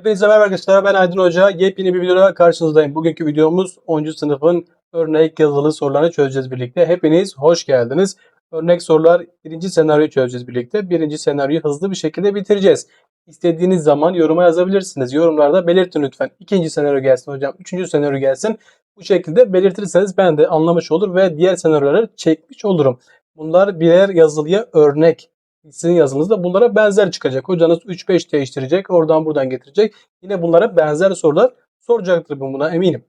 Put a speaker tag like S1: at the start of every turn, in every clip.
S1: Hepinize merhaba arkadaşlar. Ben Aydın Hoca. Yepyeni bir videoda karşınızdayım. Bugünkü videomuz 10. sınıfın örnek yazılı sorularını çözeceğiz birlikte. Hepiniz hoş geldiniz. Örnek sorular birinci senaryoyu çözeceğiz birlikte. Birinci senaryoyu hızlı bir şekilde bitireceğiz. İstediğiniz zaman yoruma yazabilirsiniz. Yorumlarda belirtin lütfen. İkinci senaryo gelsin hocam. Üçüncü senaryo gelsin. Bu şekilde belirtirseniz ben de anlamış olur ve diğer senaryoları çekmiş olurum. Bunlar birer yazılıya örnek sizin yazınızda bunlara benzer çıkacak. Hocanız 3-5 değiştirecek. Oradan buradan getirecek. Yine bunlara benzer sorular soracaktır ben buna eminim.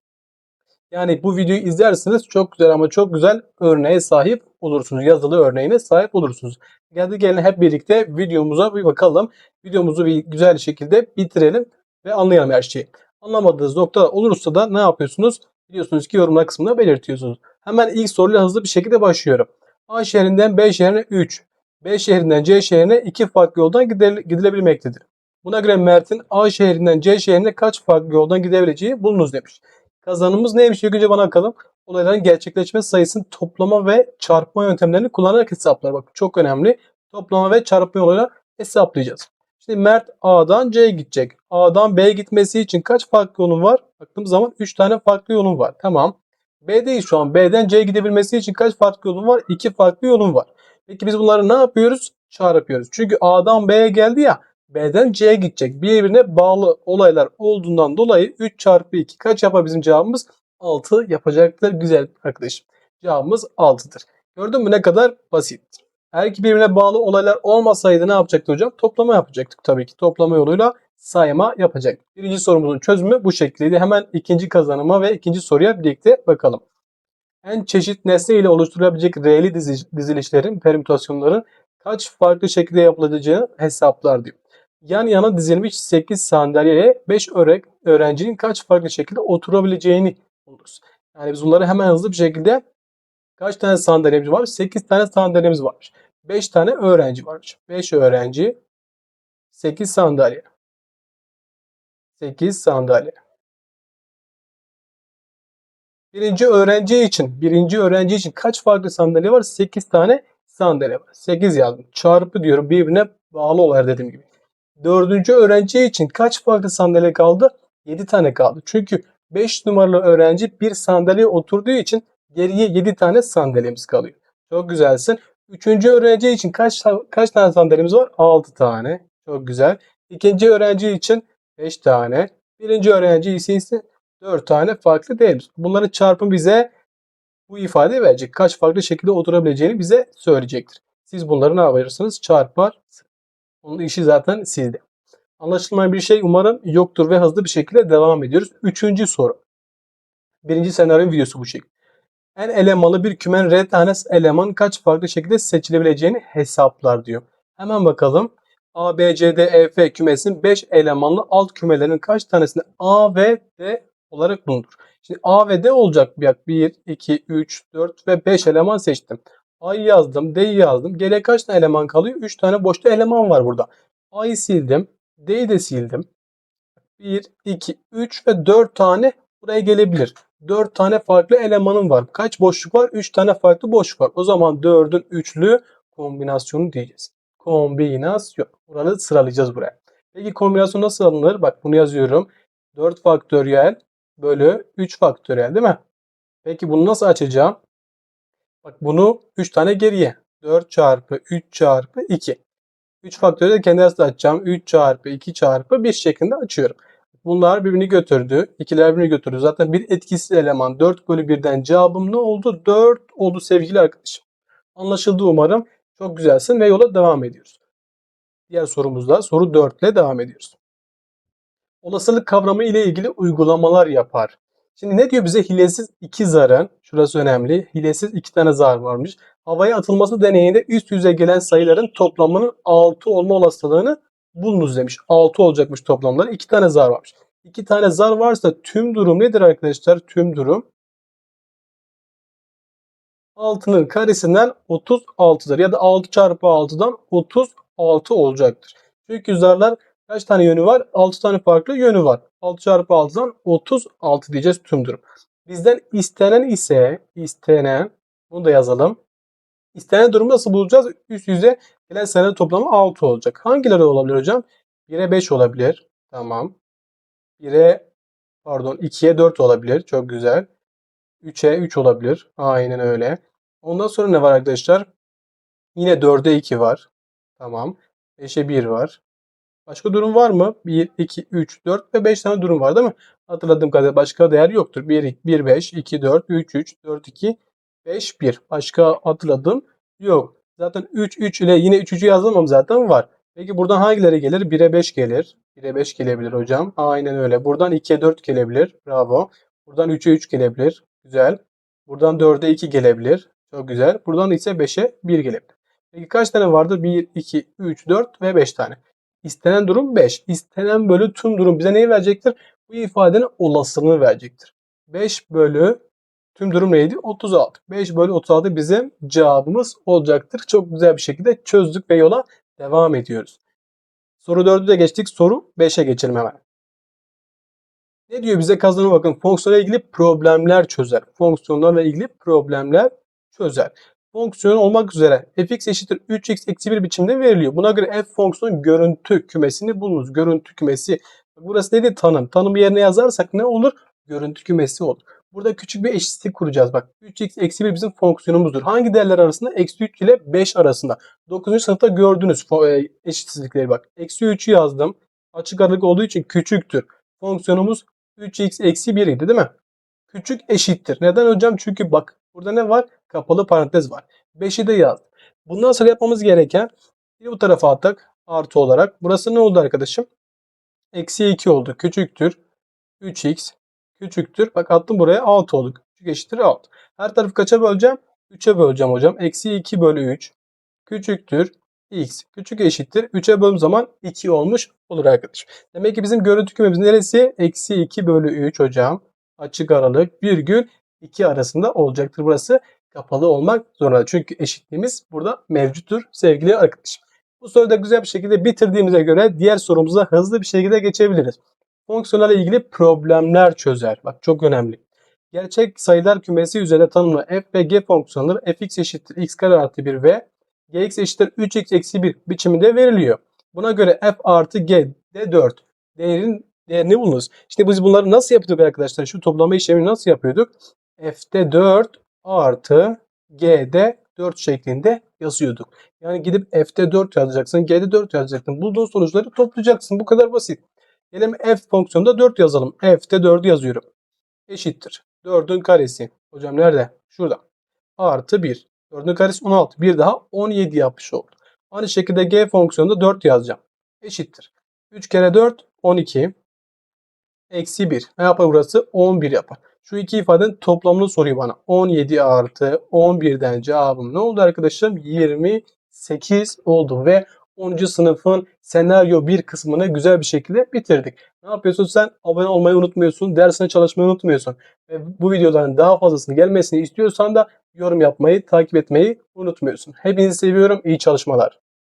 S1: Yani bu videoyu izlersiniz çok güzel ama çok güzel örneğe sahip olursunuz. Yazılı örneğine sahip olursunuz. Geldi gelin hep birlikte videomuza bir bakalım. Videomuzu bir güzel şekilde bitirelim ve anlayalım her şeyi. Anlamadığınız nokta olursa da ne yapıyorsunuz? Biliyorsunuz ki yorumlar kısmında belirtiyorsunuz. Hemen ilk soruyla hızlı bir şekilde başlıyorum. A şehrinden B şehrine 3, B şehrinden C şehrine iki farklı yoldan gidile- gidilebilmektedir. Buna göre Mert'in A şehrinden C şehrine kaç farklı yoldan gidebileceği bulunuz demiş. Kazanımız neymiş? İlk önce bana bakalım. Olayların gerçekleşme sayısının toplama ve çarpma yöntemlerini kullanarak hesaplar. Bak çok önemli. Toplama ve çarpma yoluyla hesaplayacağız. Şimdi Mert A'dan C'ye gidecek. A'dan B'ye gitmesi için kaç farklı yolun var? Baktığımız zaman 3 tane farklı yolun var. Tamam. B'deyiz şu an. B'den C'ye gidebilmesi için kaç farklı yolun var? 2 farklı yolun var. Peki biz bunları ne yapıyoruz? Çarpıyoruz. Çünkü A'dan B'ye geldi ya B'den C'ye gidecek. Birbirine bağlı olaylar olduğundan dolayı 3 çarpı 2 kaç yapar bizim cevabımız? 6 yapacaktır. Güzel arkadaşım. Cevabımız 6'dır. Gördün mü ne kadar basit. Eğer ki birbirine bağlı olaylar olmasaydı ne yapacaktı hocam? Toplama yapacaktık tabii ki. Toplama yoluyla sayma yapacak. Birinci sorumuzun çözümü bu şekildeydi. Hemen ikinci kazanıma ve ikinci soruya birlikte bakalım en çeşit nesne ile oluşturulabilecek dizi- dizilişlerin, permütasyonların kaç farklı şekilde yapılacağını hesaplar diyor. Yan yana dizilmiş 8 sandalyeye 5 örek öğrencinin kaç farklı şekilde oturabileceğini buluruz. Yani biz bunları hemen hızlı bir şekilde kaç tane sandalyemiz var? 8 tane sandalyemiz varmış. 5 tane öğrenci varmış. 5 öğrenci 8 sandalye. 8 sandalye. Birinci öğrenci için, birinci öğrenci için kaç farklı sandalye var? 8 tane sandalye var. 8 yazdım. Çarpı diyorum birbirine bağlı olaylar dediğim gibi. Dördüncü öğrenci için kaç farklı sandalye kaldı? 7 tane kaldı. Çünkü 5 numaralı öğrenci bir sandalyeye oturduğu için geriye 7 tane sandalyemiz kalıyor. Çok güzelsin. Üçüncü öğrenci için kaç kaç tane sandalyemiz var? 6 tane. Çok güzel. İkinci öğrenci için 5 tane. Birinci öğrenci ise 4 tane farklı değerimiz. Bunların çarpımı bize bu ifadeyi verecek. Kaç farklı şekilde oturabileceğini bize söyleyecektir. Siz bunları ne yaparsınız? Çarpar. Onun işi zaten sizde. Anlaşılmayan bir şey umarım yoktur ve hızlı bir şekilde devam ediyoruz. Üçüncü soru. Birinci senaryo videosu bu şekilde. En elemanlı bir kümen R tane eleman kaç farklı şekilde seçilebileceğini hesaplar diyor. Hemen bakalım. A, B, C, D, E, F kümesinin 5 elemanlı alt kümelerinin kaç tanesinde A ve D olarak bulunur. Şimdi A ve D olacak. Bak 1, 2, 3, 4 ve 5 eleman seçtim. A'yı yazdım, D'yi yazdım. Geriye kaç tane eleman kalıyor? 3 tane boşta eleman var burada. A'yı sildim, D'yi de sildim. 1, 2, 3 ve 4 tane buraya gelebilir. 4 tane farklı elemanım var. Kaç boşluk var? 3 tane farklı boşluk var. O zaman 4'ün üçlü kombinasyonu diyeceğiz. Kombinasyon. Buraları sıralayacağız buraya. Peki kombinasyon nasıl alınır? Bak bunu yazıyorum. 4 faktöriyel bölü 3 faktöriyel değil mi? Peki bunu nasıl açacağım? Bak bunu 3 tane geriye. 4 çarpı 3 çarpı 2. 3 faktöriyel de kendi arasında açacağım. 3 çarpı 2 çarpı 1 şeklinde açıyorum. Bunlar birbirini götürdü. İkiler birbirini götürdü. Zaten bir etkisiz eleman 4 bölü 1'den cevabım ne oldu? 4 oldu sevgili arkadaşım. Anlaşıldı umarım. Çok güzelsin ve yola devam ediyoruz. Diğer sorumuzda soru 4 ile devam ediyoruz olasılık kavramı ile ilgili uygulamalar yapar. Şimdi ne diyor bize? Hilesiz iki zarın, şurası önemli, hilesiz iki tane zar varmış. Havaya atılması deneyinde üst yüze gelen sayıların toplamının 6 olma olasılığını bulunuz demiş. 6 olacakmış toplamları. 2 tane zar varmış. 2 tane zar varsa tüm durum nedir arkadaşlar? Tüm durum 6'nın karesinden 36'dır. Ya da 6 çarpı 6'dan 36 olacaktır. Çünkü zarlar Kaç tane yönü var? 6 tane farklı yönü var. 6 çarpı 6'dan 36 diyeceğiz tüm durum. Bizden istenen ise istenen bunu da yazalım. İstenen durumu nasıl bulacağız? Üst yüze gelen sayıların toplamı 6 olacak. Hangileri olabilir hocam? 1'e 5 olabilir. Tamam. 1'e pardon 2'ye 4 olabilir. Çok güzel. 3'e 3 olabilir. Aynen öyle. Ondan sonra ne var arkadaşlar? Yine 4'e 2 var. Tamam. 5'e 1 var. Başka durum var mı? 1, 2, 3, 4 ve 5 tane durum var değil mi? Hatırladığım kadarıyla başka değer yoktur. 1, 1, 5, 2, 4, 3, 3, 4, 2, 5, 1. Başka hatırladığım yok. Zaten 3, 3 ile yine 3, 3'ü yazılmam zaten var. Peki buradan hangileri gelir? 1'e 5 gelir. 1'e 5 gelebilir hocam. Aynen öyle. Buradan 2'ye 4 gelebilir. Bravo. Buradan 3'e 3 gelebilir. Güzel. Buradan 4'e 2 gelebilir. Çok güzel. Buradan ise 5'e 1 gelebilir. Peki kaç tane vardı? 1, 2, 3, 4 ve 5 tane. İstenen durum 5. İstenen bölü tüm durum bize neyi verecektir? Bu ifadenin olasılığını verecektir. 5 bölü tüm durum neydi? 36. 5 bölü 36 bizim cevabımız olacaktır. Çok güzel bir şekilde çözdük ve yola devam ediyoruz. Soru 4'ü de geçtik. Soru 5'e geçelim hemen. Ne diyor bize kazanım bakın fonksiyonla ilgili problemler çözer. Fonksiyonlarla ilgili problemler çözer. Fonksiyon olmak üzere fx eşittir 3x eksi 1 biçimde veriliyor. Buna göre f fonksiyonun görüntü kümesini bulunuz. Görüntü kümesi. Burası neydi? Tanım. Tanımı yerine yazarsak ne olur? Görüntü kümesi olur. Burada küçük bir eşitlik kuracağız. Bak 3x eksi 1 bizim fonksiyonumuzdur. Hangi değerler arasında? Eksi 3 ile 5 arasında. 9. sınıfta gördünüz e, eşitsizlikleri bak. Eksi 3'ü yazdım. Açık aralık olduğu için küçüktür. Fonksiyonumuz 3x eksi 1 idi değil mi? Küçük eşittir. Neden hocam? Çünkü bak burada ne var? Kapalı parantez var. 5'i de yazdım. Bundan sonra yapmamız gereken bir bu tarafa attık artı olarak. Burası ne oldu arkadaşım? Eksi 2 oldu. Küçüktür. 3x küçüktür. Bak attım buraya 6 oldu. Küçük eşittir 6. Her tarafı kaça böleceğim? 3'e böleceğim hocam. Eksi 2 bölü 3 küçüktür. x küçük eşittir. 3'e böldüğüm zaman 2 olmuş olur arkadaşım. Demek ki bizim görüntü kümemiz neresi? Eksi 2 bölü 3 hocam. Açık aralık virgül 2 arasında olacaktır. Burası kapalı olmak zorunda. Çünkü eşitliğimiz burada mevcuttur sevgili arkadaşım. Bu soruyu da güzel bir şekilde bitirdiğimize göre diğer sorumuza hızlı bir şekilde geçebiliriz. Fonksiyonlarla ilgili problemler çözer. Bak çok önemli. Gerçek sayılar kümesi üzerinde tanımlı f ve g fonksiyonları fx eşittir x kare artı 1 ve gx eşittir 3x eksi 1 biçiminde veriliyor. Buna göre f artı g de 4 değerin değerini bulunuz. İşte biz bunları nasıl yapıyorduk arkadaşlar? Şu toplama işlemini nasıl yapıyorduk? f'de 4 artı g'de 4 şeklinde yazıyorduk. Yani gidip f'de 4 yazacaksın, g'de 4 yazacaksın. Bulduğun sonuçları toplayacaksın. Bu kadar basit. Gelelim f fonksiyonunda 4 yazalım. f'de 4'ü yazıyorum. Eşittir. 4'ün karesi. Hocam nerede? Şurada. Artı 1. 4'ün karesi 16. Bir daha 17 yapmış oldu. Aynı şekilde g fonksiyonunda 4 yazacağım. Eşittir. 3 kere 4 12. Eksi 1. Ne yapar burası? 11 yapar. Şu iki ifadenin toplamını soruyor bana. 17 artı 11'den cevabım ne oldu arkadaşlarım? 28 oldu ve 10. sınıfın senaryo 1 kısmını güzel bir şekilde bitirdik. Ne yapıyorsun sen? Abone olmayı unutmuyorsun. Dersine çalışmayı unutmuyorsun. Ve bu videoların daha fazlasını gelmesini istiyorsan da yorum yapmayı, takip etmeyi unutmuyorsun. Hepinizi seviyorum. İyi çalışmalar.